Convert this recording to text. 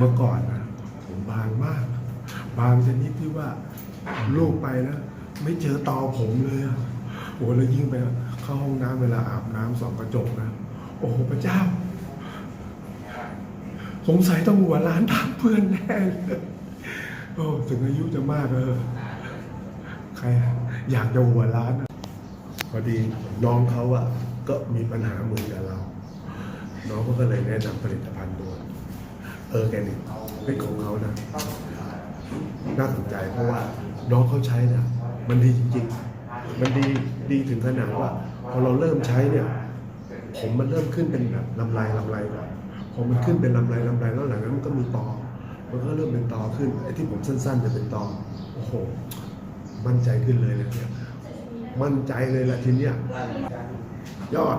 เมื่อก่อนนะผมบางมาก บางชนิดที่ว่าลูกไปนะไม่เจอตอผมเลยอะโอ้แล้วยิ่งไปเข้าห้องน้ำเวลาอาบน้ำสองกระจกนะ โอ้พระเจ้าสงสัยต้องหัวร้านตามเพื่อนแน่เลยโอ้ถึงอายุจะมากเออใครอยากจะหัวร้านอะพอดีน้องเขาอะก็มีปัญหาเหมือนกับเรา น้องเขาก็เลยแนะนำผลิตภัณฑ์ตัว เออแกนิกเป็นของเขานะน่าสนใจเพราะว่าน้องเขาใช้นี่ยมันดีจริงๆ มันดีดีถึงขนาดว่า พอเราเริ่มใช้เนี่ย ผมมันเริ่มขึ้นเป็นแบบลำลายลำลายก่อนพอมันขึ้นเป็นลำลายลำลายแล้วหลังนั้นมันก็มีตอมันก็เริ่มเป็นตอขึ้นไอ้ที่ผมสั้นๆจะเป็นตอโอ้โห มั่นใจขึ้นเลยนะเนี่ยมั่นใจเลยละทีเนี้ยยอด